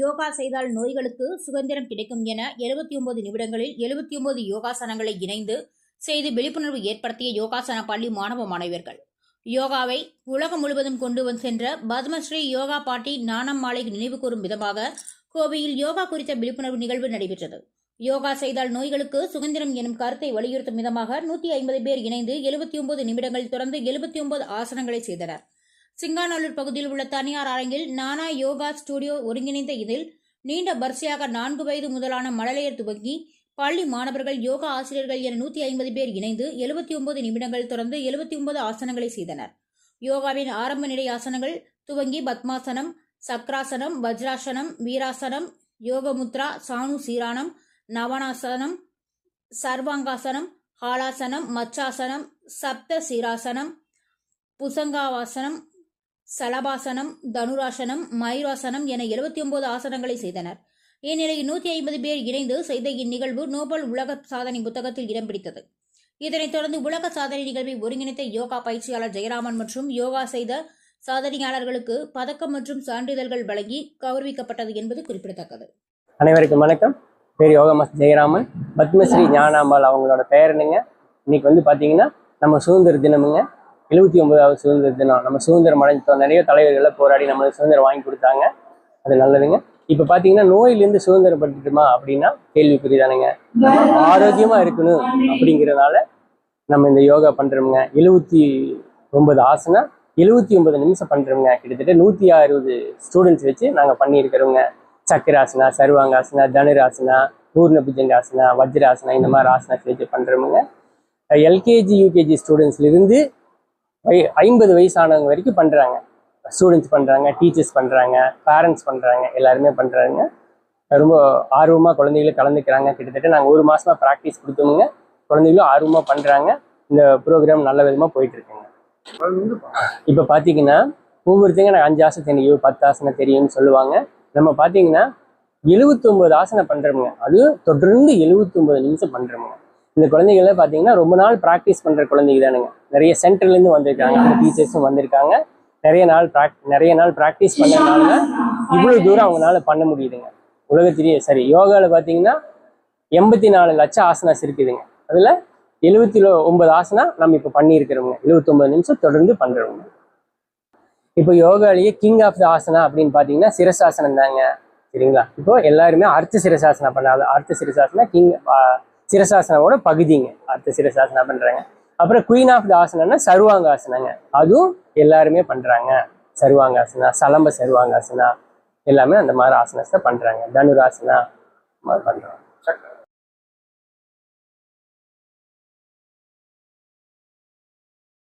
யோகா செய்தால் நோய்களுக்கு சுதந்திரம் கிடைக்கும் என எழுபத்தி ஒன்பது நிமிடங்களில் எழுபத்தி ஒன்பது யோகாசனங்களை இணைந்து செய்து விழிப்புணர்வு ஏற்படுத்திய யோகாசன பள்ளி மாணவ மாணவியர்கள். யோகாவை உலகம் முழுவதும் கொண்டு வந்து சென்ற பத்மஸ்ரீ யோகா பாட்டி நாணம் மாலை நினைவு கூறும் விதமாக கோவையில் யோகா குறித்த விழிப்புணர்வு நிகழ்வு நடைபெற்றது. யோகா செய்தால் நோய்களுக்கு சுதந்திரம் எனும் கருத்தை வலியுறுத்தும் விதமாக நூற்றி ஐம்பது பேர் இணைந்து எழுபத்தி ஒன்பது நிமிடங்கள் தொடர்ந்து எழுபத்தி ஒன்பது ஆசனங்களை செய்தனர். சிங்காநல்லூர் பகுதியில் உள்ள தனியார் அரங்கில் நானா யோகா ஸ்டுடியோ ஒருங்கிணைந்த இதில் நீண்ட வரிசையாக நான்கு வயது முதலான மழலையர் துவங்கி பள்ளி மாணவர்கள் யோகா ஆசிரியர்கள் என நூற்றி ஐம்பது பேர் இணைந்து எழுபத்தி ஒன்பது நிமிடங்கள் தொடர்ந்து எழுபத்தி ஒன்பது ஆசனங்களை செய்தனர். யோகாவின் ஆரம்ப நிலை ஆசனங்கள் துவங்கி பத்மாசனம் சக்ராசனம் வஜ்ராசனம் வீராசனம் யோகமுத்ரா சாணு சீரானம் நவனாசனம் சர்வாங்காசனம் ஹாலாசனம் மச்சாசனம் சப்த சீராசனம் புசங்காவாசனம் சலபாசனம் தனுராசனம் மயூராசனம் என எழுபத்தி ஒன்பது ஆசனங்களை செய்தனர். இந்நிலையில் நூத்தி ஐம்பது பேர் இணைந்து செய்த இந்நிகழ்வு நோபல் உலக சாதனை புத்தகத்தில் இடம் பிடித்தது. இதனைத் தொடர்ந்து உலக சாதனை நிகழ்வை ஒருங்கிணைத்த யோகா பயிற்சியாளர் ஜெயராமன் மற்றும் யோகா செய்த சாதனையாளர்களுக்கு பதக்கம் மற்றும் சான்றிதழ்கள் வழங்கி கௌரவிக்கப்பட்டது என்பது குறிப்பிடத்தக்கது. அனைவருக்கும் வணக்கம். பேர் யோகா ஜெயராமன். பத்மஸ்ரீ ஞானாம்பாள் அவங்களோட பேரனுங்க இன்னைக்கு வந்து பார்த்தீங்கன்னா நம்ம சுதந்திர தினமுங்க. எழுபத்தி ஒன்பதாவது சுதந்திர தினம். நம்ம சுதந்திரம் அடைஞ்சோம் நிறைய தலைவர்களை போராடி நம்மளுக்கு சுதந்திரம் வாங்கி கொடுத்தாங்க. அது நல்லதுங்க. இப்போ பார்த்தீங்கன்னா நோயிலேருந்து சுதந்திரப்பட்டுட்டுமா அப்படின்னா கேள்விக்குறிதானுங்க. ஆரோக்கியமா இருக்கணும் அப்படிங்கிறதுனால நம்ம இந்த யோகா பண்ணுறோமுங்க எழுபத்தி ஒன்பது ஆசனா எழுபத்தி ஒன்பது நிமிஷம் பண்ணுறோங்க கிட்டத்தட்ட நூற்றி அறுபது ஸ்டூடெண்ட்ஸ் வச்சு நாங்கள் பண்ணியிருக்கிறோங்க. சக்கராசனா சர்வாங்காசனா தனுராசனா பூர்ணபுஜங்காசனா வஜ்ராசனா இந்த மாதிரி ஆசனா வச்சு பண்ணுறோமுங்க எல்கேஜி யூகேஜி ஸ்டூடெண்ட்ஸ்லேருந்து ஐம்பது வயசானவங்க வரைக்கும் பண்ணுறாங்க ஸ்டூடெண்ட்ஸ் பண்ணுறாங்க டீச்சர்ஸ் பண்ணுறாங்க பேரண்ட்ஸ் பண்ணுறாங்க எல்லாருமே பண்ணுறாங்க ரொம்ப ஆர்வமாக குழந்தைகளும் கலந்துக்கிறாங்க. கிட்டத்தட்ட நாங்கள் ஒரு மாசமா ப்ராக்டிஸ் கொடுத்தோமுங்க குழந்தைகளும் ஆர்வமாக பண்ணுறாங்க இந்த ப்ரோக்ராம் நல்ல விதமாக போயிட்டுருக்குங்க. இப்போ பார்த்தீங்கன்னா ஒவ்வொருத்தங்க எனக்கு அஞ்சு ஆசனம் தெரியும் பத்து ஆசனம் தெரியும்னு சொல்லுவாங்க. நம்ம பார்த்தீங்கன்னா 79 ஆசனம் பண்ணுறோமுங்க அதுவும் தொடர்ந்து 79 நிமிஷம் பண்ணுறோமுங்க இந்த குழந்தைகள பார்த்தீங்கன்னா ரொம்ப நாள் ப்ராக்டிஸ் பண்ணுற குழந்தைங்க தானுங்க. நிறைய சென்டர்லேருந்து வந்திருக்காங்க. அந்த டீச்சர்ஸும் வந்திருக்காங்க. நிறைய நாள் ப்ராக் நிறைய நாள் ப்ராக்டிஸ் பண்ணதுனால இவ்வளோ தூரம் அவங்களால பண்ண முடியுதுங்க. உலகத்திலேயே சரி யோகாவில் பார்த்தீங்கன்னா எண்பத்தி நாலு லட்சம் ஆசனாஸ் இருக்குதுங்க அதில் எழுபத்தி ஒன்பது ஆசனா நம்ம இப்போ பண்ணியிருக்கிறோங்க எழுபத்தொம்பது நிமிஷம் தொடர்ந்து பண்ணுறோங்க இப்போ யோகாலேயே கிங் ஆஃப் த ஆசனா அப்படின்னு பார்த்தீங்கன்னா சிரசாசனம் தாங்க. சரிங்களா? இப்போ எல்லாருமே அர்த்த சிரசாசனா பண்ணாது அர்த்த சிரசாசனா கிங் சிரசாசனாவோட பகுதிங்க. அர்த்த சிரசாசனா பண்ணுறாங்க அப்புறம் குயின் ஆஃப் த ஆசனம்னா சர்வாங்காசனங்க அதுவும் எல்லாருமே பண்ணுறாங்க சர்வாங்காசனா சலம்ப சர்வாங்காசனா எல்லாமே அந்த மாதிரி ஆசனத்தை பண்ணுறாங்க தனுராசனா மாதிரி பண்ணுறாங்க